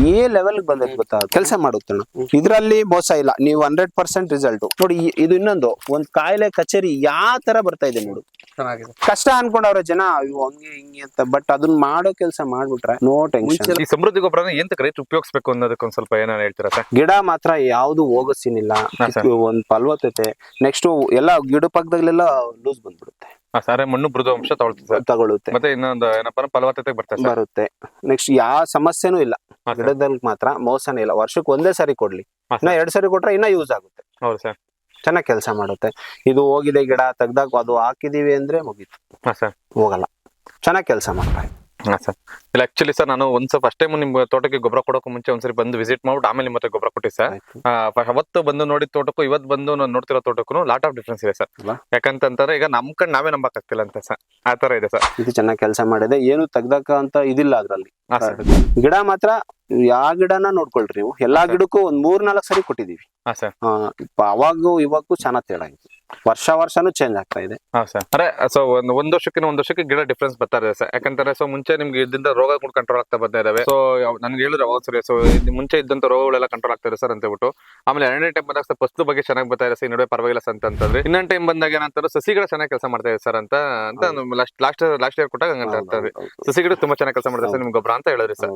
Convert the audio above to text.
ಈ ಲೆವೆಲ್ ಬಂದೈತೆ ಗೊತ್ತಾ? ಕೆಲಸ ಮಾಡುತ್ತೆ ಅಣ್ಣ. ಇದ್ರಲ್ಲಿ ಮೋಸ ಇಲ್ಲ. ನೀವು ಹಂಡ್ರೆಡ್ ಪರ್ಸೆಂಟ್ ರಿಸಲ್ಟ್ ನೋಡಿ ಇದು ಇನ್ನೊಂದು. ಒಂದ್ ಕಾಯಿಲೆ ಕಚೇರಿ ಯಾವ ತರ ಬರ್ತಾ ಇದೆ ನೋಡು. ಚೆನ್ನಾಗಿದೆ. ಕಷ್ಟ ಅನ್ಕೊಂಡವ್ರೆ ಜನ ಹಂಗೆ ಹಿಂಗೆ ಅಂತ. ಬಟ್ ಅದನ್ನ ಮಾಡೋ ಕೆಲಸ ಮಾಡ್ಬಿಟ್ರೆ ನೋ ಟೆನ್ಷನ್ ಈ ಸಮೃದ್ಧಿ ಗೊಬ್ಬರ ಎಂತ ರೈತ ಉಪಯೋಗಿಸ್ಬೇಕು ಅನ್ನೋದಕ್ಕೆ ಒಂದ್ ಸ್ವಲ್ಪ ಏನಾರ ಹೇಳ್ತೀರಾ ಸರ್? ಗಿಡ ಮಾತ್ರ ಯಾವ್ದು ಹೋಗಸಿನಿಲ್ಲ. ಒಂದ್ ಫಲವತ್ತತೆ ನೆಕ್ಸ್ಟ್ ಎಲ್ಲ ಗಿಡ ಪಕ್ಕದಲ್ಲೆಲ್ಲ ಲೂಸ್ ಬಂದ್ಬಿಡುತ್ತೆ. ಸಾರೆ ಮಣ್ಣು ಮೃದು ಅಂಶ ತಗೊಳ್ಳುತ್ತೆ ಸರ್. ತಗೊಳುತ್ತೆ ಮತ್ತೆ ಇನ್ನೊಂದು ಏನಪ್ಪ ಅಂದ್ರೆ ಫಲವತ್ತತೆ ಬರ್ತದೆ ಬರುತ್ತೆ. ನೆಕ್ಸ್ಟ್ ಯಾವ ಸಮಸ್ಯೆನೂ ಇಲ್ಲ. ಹಾ. ಗಿಡದಲ್ಲಿ ಮಾತ್ರ ಮೋಸನೇ ಇಲ್ಲ. ವರ್ಷಕ್ಕೆ ಒಂದೇ ಸಾರಿ ಕೊಡ್ಲಿ. ಹಾ, ಇನ್ನ. ಎರಡ್ ಸರಿ ಕೊಟ್ರೆ ಇನ್ನ ಯೂಸ್ ಆಗುತ್ತೆ. ಹೌದು ಸರ್. ಚೆನ್ನಾಗಿ ಕೆಲಸ ಮಾಡುತ್ತೆ. ಇದು ಹೋಗಿದೆ ಗಿಡ ತೆಗ್ದಾಗ ಅದು ಹಾಕಿದೀವಿ ಅಂದ್ರೆ ಮುಗೀತು. ಹಾ ಸರ್. ಹೋಗಲ್ಲ. ಚೆನ್ನಾಗಿ ಕೆಲಸ ಮಾಡ್ತಾ ಇದೆ. ಹಾ ಸರ್. ಇಲ್ಲ ಆಕ್ಚುಲಿ ಸರ್ ನಾನು ಒಂದ್ ಸ್ವಲ್ಪ ಫಸ್ಟ್ ಟೈಮ್ ನಿಮ್ ತೋಟಕ್ಕೆ ಗೊಬ್ಬರ ಕೊಡೋಕೆ ಮುಂಚೆ ಒಂದ್ಸರಿ ಬಂದು ವಿಸಿಟ್ ಮಾಡ್ಬಿಟ್ಟು ಆಮೇಲೆ ಮತ್ತೆ ಗೊಬ್ಬರ ಕೊಟ್ಟಿ ಸರ್. ಅವತ್ತು ಬಂದು ನೋಡಿದ ತೋಟಕ್ಕೂ ಇವತ್ತು ಬಂದು ನಾನು ನೋಡ್ತಿರೋ ತೋಟಕ್ಕೂ ಲಾಟ್ ಆಫ್ ಡಿಫ್ರೆನ್ಸ್ ಇದೆ ಸರ್? ಯಾಕಂತಂದ್ರೆ ಈಗ ನಮ್ ಕಣ್ ನಾವೇ ನಂಬಕ್ ಆಗ್ತಿಲ್ಲ ಅಂತ ಸರ್. ಆ ತರ ಇದೆ ಸರ್. ಇದು ಚೆನ್ನಾಗಿ ಕೆಲಸ ಮಾಡಿದೆ. ಏನು ತೆಗ್ದಾಕ ಅಂತ ಇದಿಲ್ಲ ಅದ್ರಲ್ಲಿ. ಗಿಡ ಮಾತ್ರ ಯಾವ ಗಿಡನ ನೋಡ್ಕೊಳ್ರಿ ನೀವು. ಎಲ್ಲಾ ಗಿಡಕ್ಕೂ ಒಂದ್ ಮೂರ್ ನಾಲ್ಕು ಸರಿ. ಕೊಟ್ಟಿದೀವಿ ಅವಾಗೂ ಇವಾಗೂ ಚೆನ್ನಾಗ್ ತೇಡ ಇದೆ ವರ್ಷ ವರ್ಷನೂ ಚೇಂಜ್ ಆಗ್ತಾ ಇದೆ. ಹಾ ಸರ್ ಅರೆ ಸೊ ಒಂದ್ ಒಂದ್ ವರ್ಷಕ್ಕಿಂತ ಒಂದ್ ವರ್ಷಕ್ಕೆ ಗಿಡ ಡಿಫ್ರೆನ್ಸ್ ಬರ್ತಾ ಇದೆ ಸರ್ ಯಾಕಂತಾರೆ ಸೊ ಮುಂಚೆ ನಿಮ್ಗೆ ಇದ್ದಿಂದ ಕೂಡ ಕಂಟ್ರೋಲ್ ಆಗ್ತಾ ಬರ್ತಾ ಇದಾವೆ. ಸೊ ನನ್ಗೆ ಹೇಳಿದ್ರೆ ಅವಾಗ ಸರಿ ಸೊ ಮುಂಚೆ ಇದ್ದಂತ ರೋಗಗಳೆಲ್ಲ ಕಂಟ್ರೋಲ್ ಆಗ್ತಾ ಇದೆ ಸರ್ ಅಂತ ಹೇಳ್ಬಿಟ್ಟು. ಆಮೇಲೆ ಎರಡನೇ ಟೈಮ್ ಬಂದಾಗ ಸರ್ ಫಸ್ಟ್ ಬಗ್ಗೆ ಚೆನ್ನಾಗಿ ಬರ್ತಾ ಇದೆ ಸರ್ ನಡುವೆ ಪರವಾಗಿಲ್ಲ ಸರ್ ಅಂತ ಅಂತಂದ್ರೆ. ಇನ್ನೊಂದು ಟೈಮ್ ಬಂದಾಗ ಏನಂತಾರೆ ಸಸಿಗಳು ಚೆನ್ನಾಗಿ ಕೆಲಸ ಮಾಡ್ತಾ ಇದೆ ಸರ್ ಅಂತ ಅಂತ ಲಾಸ್ಟ್ ಲಾಸ್ಟ್ ಲಾಸ್ಟ್ ಇಯರ್ ಕೊಟ್ಟಾಗ ಹಂಗಂತ ಹೌದು, ಹೌದು, ಹೌದು. ಸಸಿಗಳು ತುಂಬಾ ಚೆನ್ನಾಗಿ ಕೆಲಸ ಮಾಡ್ತಾರೆ ಸರ್ ನಿಮ್ಗೆ ಗೊಬ್ಬರ ಅಂತ ಹೇಳಿದ್ರಿ ಸರ್